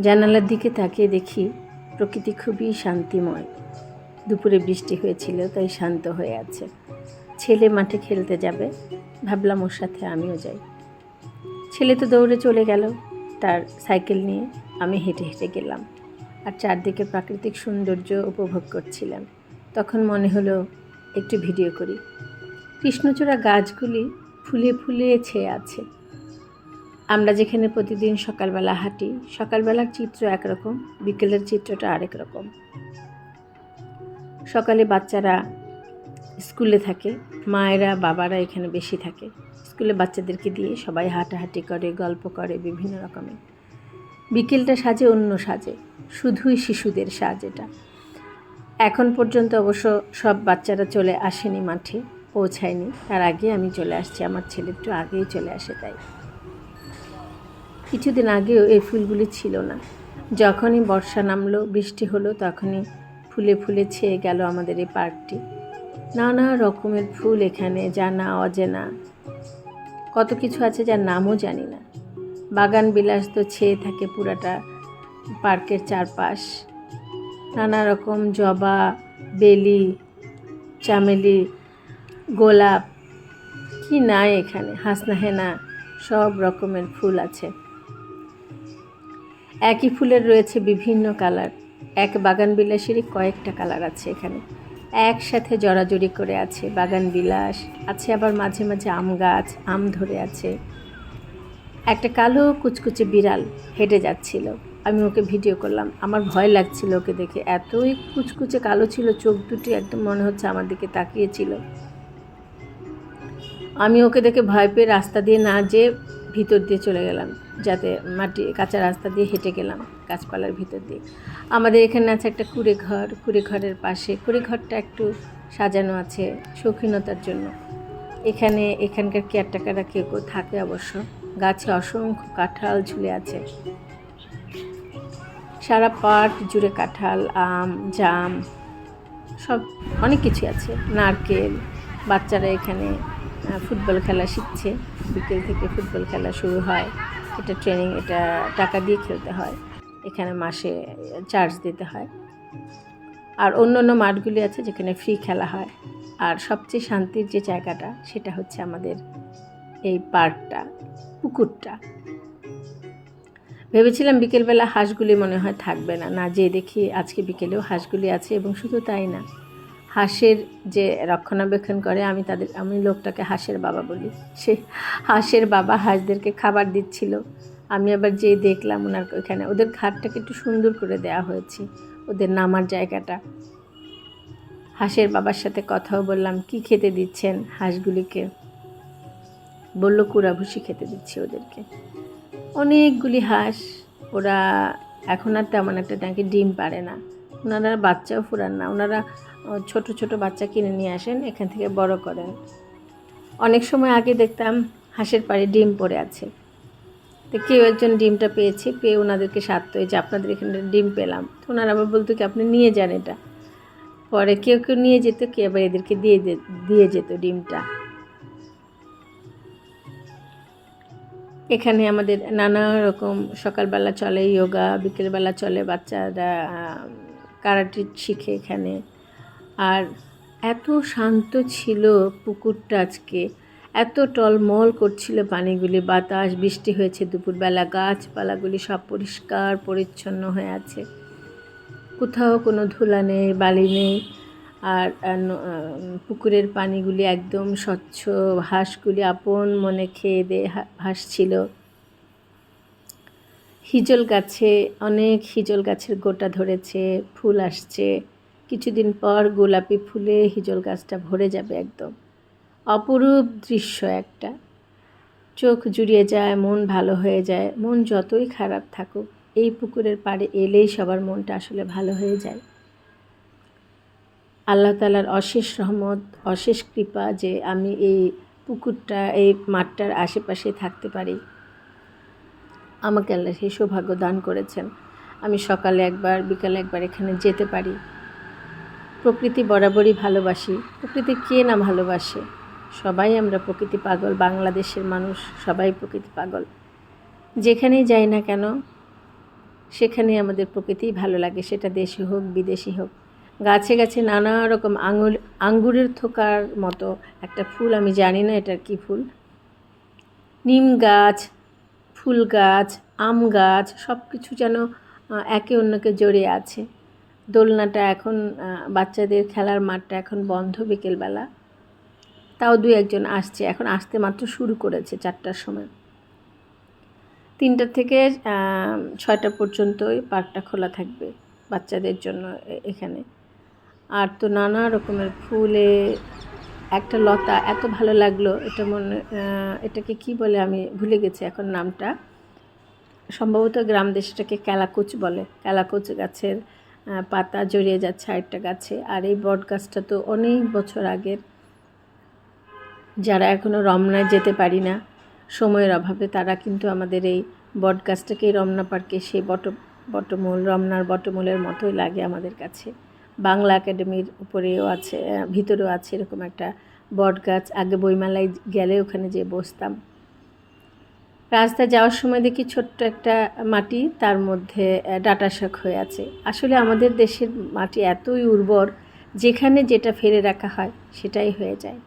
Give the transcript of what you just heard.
জানালার দিকে তাকিয়ে দেখি প্রকৃতি খুবই শান্তিময়। দুপুরে বৃষ্টি হয়েছিল, তাই শান্ত হয়ে আছে। ছেলে মাঠে খেলতে যাবে, ভাবলাম ওর সাথে আমিও যাই। ছেলে তো দৌড়ে চলে গেল, তার সাইকেল নিয়ে আমি হেঁটে হেঁটে গেলাম আর চারদিকে প্রাকৃতিক সৌন্দর্য উপভোগ করছিলাম। তখন মনে হলো একটু ভিডিও করি। কৃষ্ণচূড়া গাছগুলি ফুলে ফুলে ছেয়ে আছে। আমরা যেখানে প্রতিদিন সকালবেলা হাঁটি, সকালবেলার চিত্র একরকম, বিকেলের চিত্রটা আরেক রকম। সকালে বাচ্চারা স্কুলে থাকে, মায়েরা, বাবারা এখানে বেশি থাকে। স্কুলে বাচ্চাদেরকে দিয়ে সবাই হাঁটাহাঁটি করে, গল্প করে বিভিন্ন রকমের। বিকেলটা সাজে, অন্য সাজে, শুধুই শিশুদের সাজ এটা। এখন পর্যন্ত অবশ্য সব বাচ্চারা চলে আসেনি মাঠে, পৌঁছায়নি। তার আগে আমি চলে আসছি, আমার ছেলে একটু আগেই চলে আসে তাই। কিছুদিন আগেও এই ফুলগুলি ছিল না। যখনই বর্ষা নামলো, বৃষ্টি হলো, তখনই ফুলে ফুলে ছেয়ে গেল আমাদের এই পার্কটি। নানা রকমের ফুল এখানে জানা অজেনা। কত কিছু আছে যার নামও জানি না। বাগান বিলাস তো ছেয়ে থাকে পুরাটা পার্কের চারপাশ। নানা রকম জবা, বেলি, চামেলি, গোলাপ। কি নাই এখানে হাসনা হেনা সব রকমের ফুল আছে। একই ফুলের রয়েছে বিভিন্ন কালার। এক বাগান বিলাসেরই কয়েকটা কালার আছে এখানে। একসাথে জড়াজড়ি করে আছে বাগান বিলাস আছে আবার মাঝে মাঝে আম গাছ, আম ধরে আছে। একটা কালো কুচকুচে বিড়াল হেঁটে যাচ্ছিল। আমি ওকে ভিডিও করলাম। আমার ভয় লাগছিল ওকে দেখে। এতই কুচকুচে কালো ছিল, চোখ দুটি একদম মনে হচ্ছে আমার দিকে তাকিয়েছিল। আমি ওকে দেখে ভয় পেয়ে রাস্তা দিয়ে না যেয়ে ভিতর দিয়ে চলে গেলাম, যাতে মাটি, কাঁচা রাস্তা দিয়ে হেঁটে গেলাম গাছপালার ভিতর দিয়ে। আমাদের এখানে আছে একটা কুড়ে ঘর, কুড়ে ঘরের পাশে। কুড়ে ঘরটা একটু সাজানো আছে শৌখিনতার জন্য। এখানে এখানকার কেয়ারটাকাররা কেউ কেউ থাকে অবশ্য। গাছে অসংখ্য কাঁঠাল ঝুলে আছে। সারা পাট জুড়ে কাঁঠাল, আম, জাম, সব অনেক কিছু আছে। নারকেল, বাচ্চারা এখানে ফুটবল খেলা শিখছে। বিকেল থেকে ফুটবল খেলা শুরু হয়। এটা ট্রেনিং এটা টাকা দিয়ে খেলতে হয়। এখানে মাসে চার্জ দিতে হয়। আর অন্য অন্য মাঠগুলি আছে যেখানে ফ্রি খেলা হয়। আর সবচেয়ে শান্তির যে জায়গাটা, সেটা হচ্ছে আমাদের এই পার্কটা, পুকুরটা। ভেবেছিলাম বিকেলবেলা হাঁসগুলি মনে হয় থাকবে না। না যে দেখি আজকে বিকেলেও হাঁসগুলি আছে এবং শুধু তাই না। হাঁসের যে রক্ষণাবেক্ষণ করে, আমি তাদের, আমি লোকটাকে হাঁসের বাবা বলি। সে হাঁসের বাবা হাঁসদেরকে খাবার দিচ্ছিল। আমি আবার যেয়ে দেখলাম ওনার ওইখানে, ওদের ঘাটটাকে একটু সুন্দর করে দেওয়া হয়েছে, ওদের নামার জায়গাটা। হাঁসের বাবার সাথে কথাও বললাম, কি খেতে দিচ্ছেন হাঁসগুলিকে? বলল, কুড়া ভুসি খেতে দিচ্ছি ওদেরকে। অনেকগুলি হাঁস, ওরা এখন আর তেমন একটা নাকি ডিম পারে না। ওনারা বাচ্চাও ফুরান না। ওনারা ছোট ছোট বাচ্চা কিনে নিয়ে আসেন, এখান থেকে বড় করেন। অনেক সময় আগে দেখতাম হাঁসের পাড়ে ডিম পড়ে আছে। তো কেউ একজন ডিমটা পেয়েছে, পেয়ে ওনাদেরকে সারত হয়েছে আপনাদের এখানে ডিম পেলাম। তো ওনারা আবার বলতো কি, আপনি নিয়ে যান এটা। পরে কেউ কেউ নিয়ে যেত, কেউ আবার এদেরকে দিয়ে দিয়ে যেত ডিমটা। এখানে আমাদের নানা রকম সকালবেলা চলে যোগা বিকেলবেলা চলে বাচ্চারা কারাটি শিখে এখানে। আর এত শান্ত ছিল পুকুরটা আজকে। এত টলমল করছিল পানিগুলি, বাতাস, বৃষ্টি হয়েছে দুপুরবেলা, গাছপালাগুলি সব পরিষ্কার, পরিচ্ছন্ন হয়ে আছে। কোথাও কোনো ধুলা নেই, বালি নেই। আর পুকুরের পানিগুলি একদম স্বচ্ছ, হাঁসগুলি আপন মনে খেয়ে দিয়ে ভাসছিল হিজল গাছে, অনেক হিজল গাছের গোটা ধরেছে, ফুল আসছে। কিছুদিন পর গোলাপি ফুলে হিজল গাছটা ভরে যাবে একদম। অপরূপ দৃশ্য একটা। চোখ জুড়িয়ে যায়, মন ভালো হয়ে যায়, মন যতই খারাপ থাকুক, এই পুকুরের পাড়ে এলেই সবার মনটা আসলে ভালো হয়ে যায়। আল্লাহ তালার অশেষ রহমত, অশেষ কৃপা যে আমি এই পুকুরটা, এই মাঠটার আশেপাশে থাকতে পারি। আমাকে আল্লাহ সেই সৌভাগ্য দান করেছেন। আমি সকালে একবার, বিকালে একবার এখানে যেতে পারি। প্রকৃতি বরাবরই ভালোবাসি। প্রকৃতি কে না ভালোবাসে? সবাই আমরা প্রকৃতি পাগল, বাংলাদেশের মানুষ, সবাই প্রকৃতি পাগল। যেখানেই যাই না কেন সেখানে আমাদের প্রকৃতি ভালো লাগে। সেটা দেশি হোক, বিদেশি হোক। গাছে গাছে নানা রকম আঙুর আঙ্গুরের থোকার মতো একটা ফুল, আমি জানি না এটার কী ফুল। নিম গাছ ফুল গাছ, আম গাছ সব কিছু যেন একে অন্যকে জড়িয়ে আছে। দোলনাটা এখন বাচ্চাদের খেলার মাঠটা এখন বন্ধ বিকেলবেলা। তাও দু একজন আসছে, এখন আসতে মাত্র শুরু করেছে চারটার সময়। তিনটা থেকে ছয়টা পর্যন্তই পার্কটা খোলা থাকবে বাচ্চাদের জন্য এখানে। আর তো নানা রকমের ফুলে একটা লতা এত ভালো লাগল, এটা মনে এটাকে কি বলে আমি ভুলে গেছি এখন নামটা। সম্ভবত গ্রাম দেশটাকে ক্যালাকুচ বলে। ক্যালাকুচ গাছের পাতা জড়িয়ে যাচ্ছে আরেকটা গাছে। আর এই বট গাছটা তো অনেক বছর আগের। যারা এখনও রমনায় যেতে পারি না, সময়ের অভাবে তারা কিন্তু আমাদের এই বট গাছটাকে রমনা পার্কে, সেই বট, বটমূল, রমনার বটমূলের মতোই লাগে আমাদের কাছে। বাংলা একাডেমির উপরেও আছে ভিতরেও আছে এরকম একটা বট গাছ। আগে বইমেলায় গেলে ওখানে যেয়ে বসতাম। রাস্তায় যাওয়ার সময় দেখি ছোট্ট একটা মাটি, তার মধ্যে ডাটা শাক হয়ে আছে। আসলে আমাদের দেশের মাটি এতই উর্বর, যেখানে যেটা ফেলে রাখা হয় সেটাই হয়ে যায়।